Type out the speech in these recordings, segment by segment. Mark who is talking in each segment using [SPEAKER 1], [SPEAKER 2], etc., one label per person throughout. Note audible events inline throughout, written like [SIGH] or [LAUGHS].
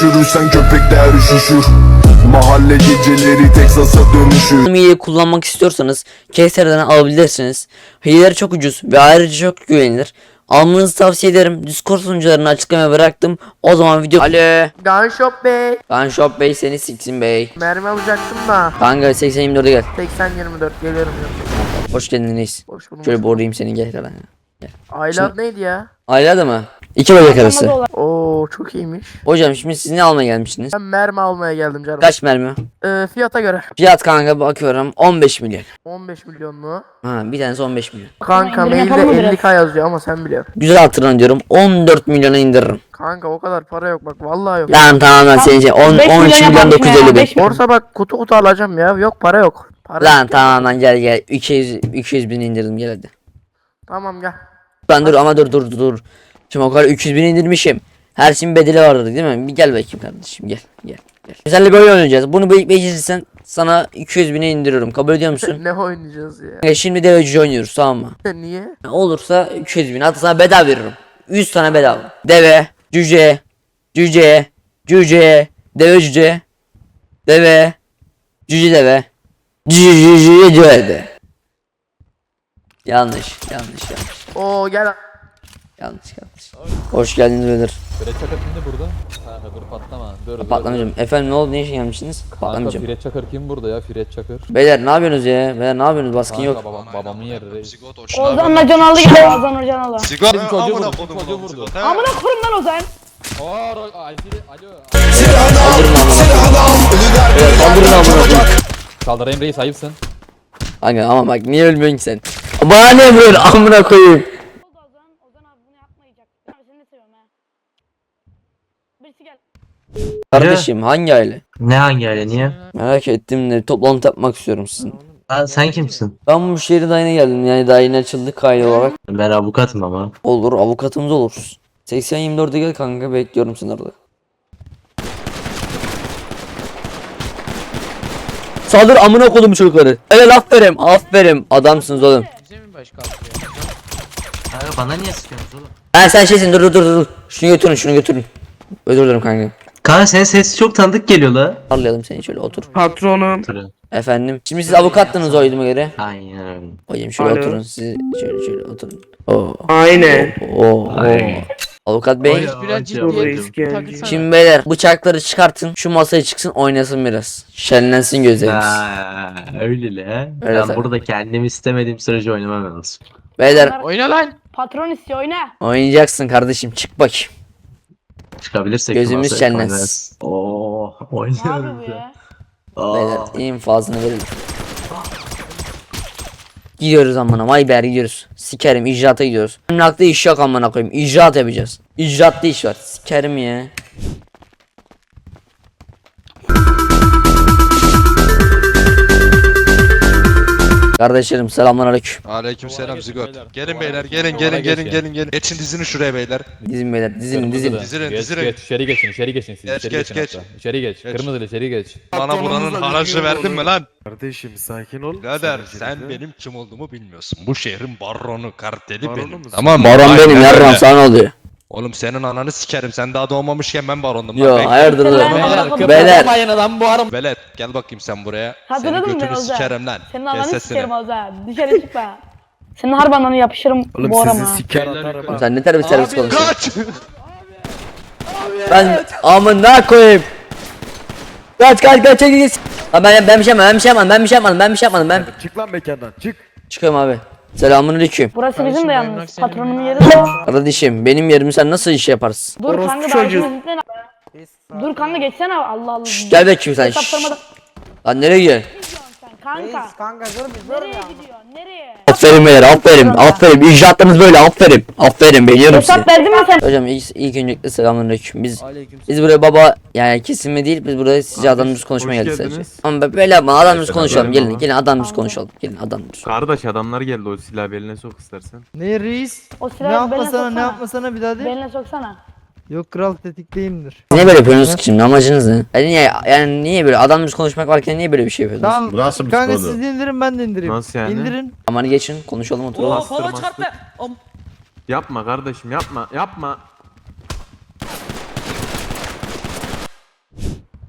[SPEAKER 1] düşürürsen köpekler üşüşür Mahalle geceleri Texas'a dönüşür
[SPEAKER 2] Hileyi kullanmak istiyorsanız Keser'den alabilirsiniz. Hileler çok ucuz ve ayrıca çok güvenilir. Almanızı tavsiye ederim. Discord sunucularını açıklamaya bıraktım. O zaman video... Alo.
[SPEAKER 3] Gunshop Bey.
[SPEAKER 2] Ben Shop Bey seni siksin bey.
[SPEAKER 3] Mermi alacaktım da.
[SPEAKER 2] Kanka 80-24'e gel.
[SPEAKER 3] 80-24 geliyorum.
[SPEAKER 2] Hoş geldin reis.
[SPEAKER 3] Hoş bulduk.
[SPEAKER 2] Şöyle borlayayım seni gel gel.
[SPEAKER 3] Aile adı neydi ya?
[SPEAKER 2] Aile adı mı? İki bacak arası.
[SPEAKER 3] Oo çok iyiymiş.
[SPEAKER 2] Hocam şimdi siz ne almaya gelmişsiniz?
[SPEAKER 3] Ben mermi almaya geldim canım.
[SPEAKER 2] Kaç mermi?
[SPEAKER 3] Ee, fiyata göre.
[SPEAKER 2] Fiyat kanka bakıyorum 15 milyon.
[SPEAKER 3] 15 milyon mu?
[SPEAKER 2] Ha bir tanesi 15 milyon.
[SPEAKER 3] Kanka
[SPEAKER 4] indirim
[SPEAKER 3] mailde
[SPEAKER 4] yapalım mı biraz?
[SPEAKER 3] 50k yazıyor ama sen biliyorsun.
[SPEAKER 2] Güzel hatırlan diyorum 14 milyona indiririm.
[SPEAKER 3] Kanka o kadar para yok bak vallahi yok.
[SPEAKER 2] Lan tamam lan senin için 10,
[SPEAKER 4] 5
[SPEAKER 2] 13 milyon
[SPEAKER 4] yaparım ya,
[SPEAKER 2] 950 bin.
[SPEAKER 4] beş milyon.
[SPEAKER 3] Borsa bak kutu kutu alacağım ya. Yok para yok. Para
[SPEAKER 2] Lan tamam lan gel gel 200, 200 bin indirdim gel hadi.
[SPEAKER 3] Tamam gel.
[SPEAKER 2] Ben dur ama dur dur dur. Şimdi o kadar 300 bin indirmişim. Her şeyin bedeli vardır değil mi? Bir gel bakayım kardeşim gel gel. gel. Seninle böyle oynayacağız. Bunu be becerirsem sana 200 bine indiriyorum. Kabul ediyor musun? [LAUGHS]
[SPEAKER 3] ne oynayacağız ya?
[SPEAKER 2] Ya Şimdi deveci oynuyoruz tamam mı? [LAUGHS]
[SPEAKER 3] Niye?
[SPEAKER 2] Olursa 200 bin. Hatta sana bedava veririm. 100 tane bedava. Deve, cüce, cüce, cüce, deve cüce, deve, cüce deve, cüce cüce deve. Yanlış, yanlış, yanlış,
[SPEAKER 3] Oo gel.
[SPEAKER 2] Yanlış, yanlış. Hoş geldiniz beyler.
[SPEAKER 5] Fred Çakır kimdi burada? Ha dur patlama. Dur dur.
[SPEAKER 2] Patlamayacağım. Efendim ne oldu? Ne için gelmişsiniz?
[SPEAKER 5] Kanka
[SPEAKER 2] Patlamayacağım.
[SPEAKER 5] Fred Çakır kim burada ya? Fred Çakır.
[SPEAKER 2] Beyler ne yapıyorsunuz ya? Beyler ne yapıyorsunuz? Baskın
[SPEAKER 5] Kanka
[SPEAKER 2] yok.
[SPEAKER 5] babam, babamın yeri reis.
[SPEAKER 4] Ozan'la Canalı gel Ozan Canalı.
[SPEAKER 6] Sigara
[SPEAKER 5] Bizim çocuğu
[SPEAKER 6] amına
[SPEAKER 5] vurdu,
[SPEAKER 6] kodum
[SPEAKER 5] çocuğu
[SPEAKER 6] lan
[SPEAKER 5] vurdu.
[SPEAKER 6] sigara.
[SPEAKER 4] Amına koyayım lan Ozan.
[SPEAKER 5] Aa ro- alo.
[SPEAKER 2] Kaldırın amına. Beyler kaldırın amına
[SPEAKER 5] reis ayıpsın.
[SPEAKER 2] Kanka ama bak niye ölmüyorsun ki sen? Bana ne vuruyorsun amına koyayım?
[SPEAKER 4] Ozan, Ozan abi bunu yapmayacak. Ben seni de seviyorum ha. Birisi gel.
[SPEAKER 2] Kardeşim hangi aile?
[SPEAKER 7] Ne hangi aile niye?
[SPEAKER 2] Merak ettim de toplantı yapmak istiyorum sizin.
[SPEAKER 7] Ha, sen kimsin?
[SPEAKER 2] Ben bu şehre daha yeni geldim yani daha yeni açıldık aile olarak.
[SPEAKER 7] Ben avukatım ama.
[SPEAKER 2] Olur avukatımız oluruz. 80-24'e gel kanka bekliyorum seni orada. Saldır amına kodum çocukları. Öyle aferin aferin adamsınız oğlum.
[SPEAKER 7] Kanka bana niye sıkıyorsunuz oğlum?
[SPEAKER 2] Ha sen şeysin dur dur dur dur. Şunu götürün şunu götürün. Özür dilerim kanka.
[SPEAKER 7] Kanka senin sesi çok tanıdık geliyor la.
[SPEAKER 2] Parlayalım seni şöyle otur.
[SPEAKER 3] Patronum.
[SPEAKER 2] Efendim. Şimdi siz avukattınız oyduğuma göre.
[SPEAKER 7] Aynen öyle.
[SPEAKER 2] Hocam şöyle
[SPEAKER 3] Alo.
[SPEAKER 2] oturun siz şöyle şöyle oturun. Oo.
[SPEAKER 3] Aynen.
[SPEAKER 2] Oo. oo.
[SPEAKER 7] Ay.
[SPEAKER 2] Avukat bey.
[SPEAKER 7] Biraz ciddi.
[SPEAKER 2] Şimdi beyler bıçakları çıkartın şu masaya çıksın oynasın biraz. Şenlensin gözlerimiz.
[SPEAKER 7] Ha, öyle le.
[SPEAKER 2] Öyle
[SPEAKER 7] ben
[SPEAKER 2] tabii.
[SPEAKER 7] burada kendimi istemediğim sürece oynamam lazım.
[SPEAKER 2] Beyler
[SPEAKER 3] Oyna lan.
[SPEAKER 4] Patron istiyor oyna.
[SPEAKER 2] oynayacaksın kardeşim çık bakayım.
[SPEAKER 7] Çıkabilirsek
[SPEAKER 2] Gözümüz şenlensin.
[SPEAKER 7] Oo, oynuyoruz ya.
[SPEAKER 2] Beyler infazını verelim. Gidiyoruz amına vay ber gidiyoruz. Sikerim icraata gidiyoruz. Emlakta iş yok amına koyayım. İcraat yapacağız. İcraatta iş var. Sikerim ya. Kardeşlerim selamünaleyküm.
[SPEAKER 6] Aleykümselam zigot. Gelin beyler gelin gelin gelin gelin gelin. Geçin dizini şuraya beyler.
[SPEAKER 2] Dizin beyler dizin dizin.
[SPEAKER 6] Dizilin,
[SPEAKER 5] Geç,
[SPEAKER 6] dizilin.
[SPEAKER 5] Geç içeri geçin içeri geçin siz.
[SPEAKER 6] Geç,
[SPEAKER 5] içeri
[SPEAKER 6] geç,
[SPEAKER 5] geçin
[SPEAKER 6] geç.
[SPEAKER 5] hatta. İçeri geç.
[SPEAKER 6] Geç.
[SPEAKER 5] Kırmızılı içeri geç.
[SPEAKER 6] Bana buranın haracı verdin mi lan?
[SPEAKER 8] Kardeşim sakin ol.
[SPEAKER 6] Birader sen benim kim olduğumu bilmiyorsun. Bu şehrin baronu, karteli
[SPEAKER 8] Baronu
[SPEAKER 6] benim.
[SPEAKER 8] musun?
[SPEAKER 6] Tamam mı?
[SPEAKER 2] Baron
[SPEAKER 6] Aynen
[SPEAKER 2] benim yarram
[SPEAKER 6] öyle.
[SPEAKER 2] sana oluyor.
[SPEAKER 6] Oğlum senin ananı sikerim. Sen daha doğmamışken ben barondum.
[SPEAKER 2] Yo
[SPEAKER 6] Lan bekle.
[SPEAKER 2] hayırdır lan.
[SPEAKER 5] Kıpırdamayın lan bu arım.
[SPEAKER 6] Velet gel bakayım sen buraya. Seni
[SPEAKER 4] Hatırladın mı
[SPEAKER 6] götünü
[SPEAKER 4] Ozan?
[SPEAKER 6] sikerim lan.
[SPEAKER 4] Senin
[SPEAKER 6] Kes
[SPEAKER 4] ananı
[SPEAKER 6] sesini.
[SPEAKER 4] sikerim Ozan. Dışarı çıkma. Senin harbi ananı yapışırım
[SPEAKER 8] Oğlum
[SPEAKER 4] bu
[SPEAKER 8] sizi
[SPEAKER 4] arama.
[SPEAKER 8] siker atarım. ha.
[SPEAKER 2] Sen ne terbiyesiz terbiyesiz konuşuyorsun.
[SPEAKER 6] Kaç!
[SPEAKER 2] Ben amına koyayım. Kaç kaç kaç çekil git. Abi ben ben bir şey yapmadım ben bir şey yapmadım ben bir şey yapmadım ben bir şey yapmadım ben
[SPEAKER 8] Çık lan mekandan çık.
[SPEAKER 2] çıkıyorum abi. Selamünaleyküm.
[SPEAKER 4] Burası bizim de yalnız. Patronumun yeri de.
[SPEAKER 2] Kardeşim benim yerimi sen nasıl iş yaparsın?
[SPEAKER 4] Dur kanka daha bitmedi. Dur kanka geçsene Allah Allah.
[SPEAKER 2] Gel bakayım sen. Şşş. Lan nereye gidiyorsun?
[SPEAKER 4] Kanka.
[SPEAKER 3] Kanka dur bir
[SPEAKER 4] Nereye gidiyorsun? Nereye?
[SPEAKER 2] Aferin beyler aferin aferin icraatlarınız böyle aferin aferin beğeniyorum sizi.
[SPEAKER 4] Hesap verdin mi sen?
[SPEAKER 2] Hocam ilk, ilk öncelikle selamünaleyküm. Biz biz buraya baba yani kesilme değil biz buraya sizce adamımız konuşmaya geldik sadece. Ama be- böyle yapma adamımız konuşalım gelin gelin adamımız konuşalım gelin adamımız.
[SPEAKER 8] Kardeş adamlar geldi o silahı beline sok istersen.
[SPEAKER 9] Ne reis?
[SPEAKER 4] O
[SPEAKER 9] Ne
[SPEAKER 4] silahı beline
[SPEAKER 9] yapmasana
[SPEAKER 4] soksana.
[SPEAKER 9] ne yapmasana bir daha de.
[SPEAKER 4] Beline soksana.
[SPEAKER 9] Yok kral tetikteyimdir.
[SPEAKER 2] Niye böyle yapıyorsunuz ki şimdi amacınız ne? Yani niye, yani niye böyle adamımız konuşmak varken niye böyle bir şey yapıyorsunuz?
[SPEAKER 9] Tamam.
[SPEAKER 8] nasıl bir
[SPEAKER 9] Kanka
[SPEAKER 8] sporu?
[SPEAKER 9] siz indirin ben de indireyim.
[SPEAKER 8] Nasıl yani?
[SPEAKER 9] İndirin.
[SPEAKER 2] Amanı geçin konuşalım oturalım.
[SPEAKER 8] Bastır, bastır. Yapma kardeşim yapma yapma.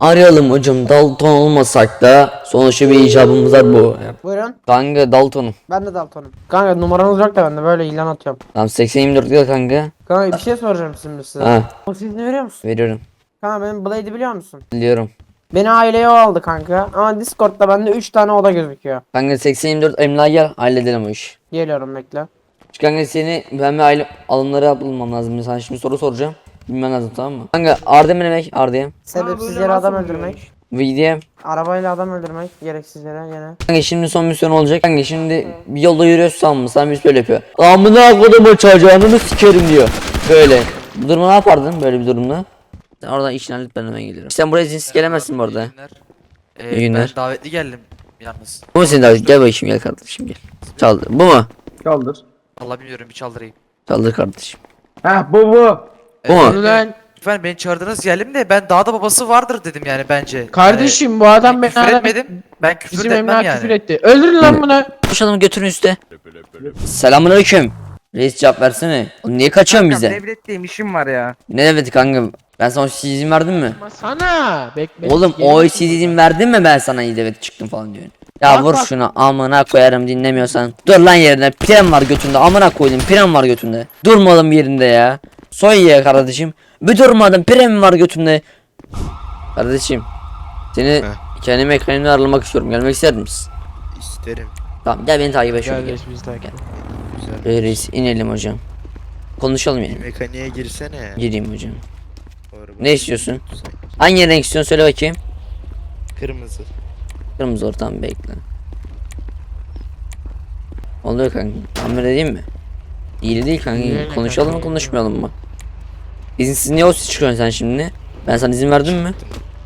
[SPEAKER 2] Arayalım hocam Dalton olmasak da sonuçta bir icabımız var bu.
[SPEAKER 10] Buyurun.
[SPEAKER 2] Kanka Dalton'um.
[SPEAKER 10] Ben de Dalton'um. Kanka numaranız yok da ben de böyle ilan atıyorum.
[SPEAKER 2] Tamam 80-24 gel kanka.
[SPEAKER 10] Kanka bir şey soracağım şimdi size.
[SPEAKER 2] Ha
[SPEAKER 10] O siz ne veriyor musun?
[SPEAKER 2] veriyorum.
[SPEAKER 10] Kanka benim Blade'i biliyor musun?
[SPEAKER 2] Biliyorum.
[SPEAKER 10] Beni aileye o aldı kanka. Ama Discord'da bende 3 tane oda gözüküyor.
[SPEAKER 2] Kanka 80-24 emlak gel halledelim o işi.
[SPEAKER 10] Geliyorum bekle.
[SPEAKER 2] Çünkü kanka seni ben bir aile alımları bulmam lazım. Sana şimdi soru soracağım. Bilmen lazım tamam mı? Kanka Arda ne demek? Arda'ya.
[SPEAKER 10] Sebepsiz yere adam öldürmek.
[SPEAKER 2] VD'ye.
[SPEAKER 10] Arabayla adam öldürmek. Gereksiz yere yine.
[SPEAKER 2] Kanka şimdi son misyon olacak. Kanka şimdi bir yolda yürüyorsun tamam mı? Sana bir böyle yapıyor. Amına kodumu çocuğunu sikerim diyor. Böyle. Bu durumda ne yapardın böyle bir durumda? Sen oradan işini hallet ben hemen gelirim. Sen buraya cinsi gelemezsin bu arada.
[SPEAKER 11] Ee,
[SPEAKER 2] İyi günler.
[SPEAKER 11] Ben davetli geldim yalnız.
[SPEAKER 2] Bu mu senin davet? Gel bakayım gel kardeşim gel. Çaldır. Bu mu?
[SPEAKER 10] Kaldır.
[SPEAKER 11] Allah bilmiyorum bir çaldırayım.
[SPEAKER 2] Çaldır kardeşim.
[SPEAKER 10] Ha bu bu.
[SPEAKER 2] Bu mu?
[SPEAKER 10] Lan
[SPEAKER 11] Efendim beni çağırdınız geldim de ben dağda babası vardır dedim yani bence.
[SPEAKER 10] kardeşim bu adam beni
[SPEAKER 11] küfür etmedim. Ben küfür
[SPEAKER 10] Bizim
[SPEAKER 11] de etmem
[SPEAKER 10] emlak
[SPEAKER 11] yani.
[SPEAKER 10] küfür etti. Öldürün lan bunu.
[SPEAKER 2] Koş adamı götürün üste. Selamünaleyküm. Reis cevap versene. Oğlum niye kaçıyorsun bize?
[SPEAKER 3] Devletteyim işim var ya.
[SPEAKER 2] Ne devleti kanka? Ben sana o izin verdim mi?
[SPEAKER 10] Sana. Bekle.
[SPEAKER 2] Oğlum o izin verdim mi ben sana iyi devlet çıktım falan diyorsun. Ya
[SPEAKER 10] Bak
[SPEAKER 2] vur
[SPEAKER 10] bak.
[SPEAKER 2] şunu amına koyarım dinlemiyorsan. Dur lan yerine. Pren var götünde. Amına koydum. Pren var götünde. Durmadım bir yerinde ya. Soy ye kardeşim. Bir durmadım. Pren var götünde. Kardeşim. Seni kendime ekranımda aralamak istiyorum. Gelmek ister misin?
[SPEAKER 11] İsterim.
[SPEAKER 2] Tamam gel beni takip et şöyle gel.
[SPEAKER 10] biz takip.
[SPEAKER 2] Ee, Reis inelim hocam. Konuşalım yani.
[SPEAKER 11] Mekaniğe girsene.
[SPEAKER 2] Gireyim hocam. Ne istiyorsun? Hangi renk istiyorsun söyle bakayım.
[SPEAKER 11] Kırmızı.
[SPEAKER 2] Kırmızı ortam bekle. Oluyor kanka. Tamir edeyim mi? İyi değil kanka. Konuşalım mı konuşmayalım mı? İzinsiz niye o ses çıkıyorsun sen şimdi? Ben sana izin verdim mi?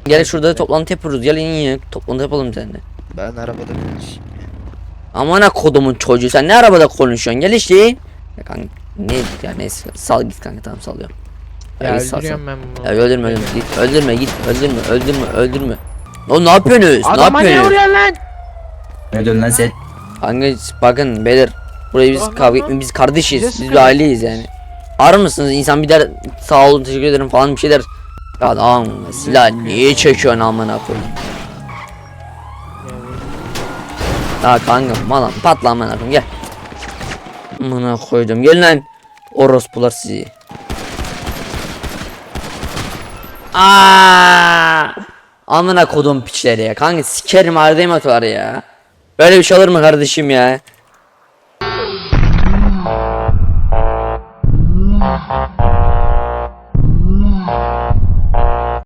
[SPEAKER 2] Gel şurada toplantı yapıyoruz. Gel in in. Toplantı yapalım seninle.
[SPEAKER 11] Ben arabada konuşayım.
[SPEAKER 2] Amana kodumun çocuğu sen ne arabada konuşuyorsun? Gel işte. Ya kanka ne ya neyse sal git kanka tamam salıyorum. Ya,
[SPEAKER 10] Ya
[SPEAKER 2] git, sal, sal.
[SPEAKER 10] öldürüyorum ben bunu.
[SPEAKER 2] Ya öldürme öldürme git öldürme git öldürme öldürme öldürme. Oğlum ne yapıyorsunuz?
[SPEAKER 10] Adama
[SPEAKER 2] ne
[SPEAKER 10] ne
[SPEAKER 2] yapıyorsunuz?
[SPEAKER 10] vuruyorsun lan?
[SPEAKER 7] Ne diyorsun lan sen?
[SPEAKER 2] Kanka bakın beyler burayı biz kavga etmeyiz biz kardeşiz biz bir aileyiz yani. Arar mısınız insan bir der sağ olun teşekkür ederim falan bir şeyler. Ya adam silah niye çekiyorsun amına koyayım. Ya kanka malan patla amına koyayım gel. Amına koydum gelin lan. Orospular sizi. Aa! Amına kodum piçleri ya. Kanka sikerim ardayım atıyorlar ya. Böyle bir şey olur mu kardeşim ya? Uh-huh.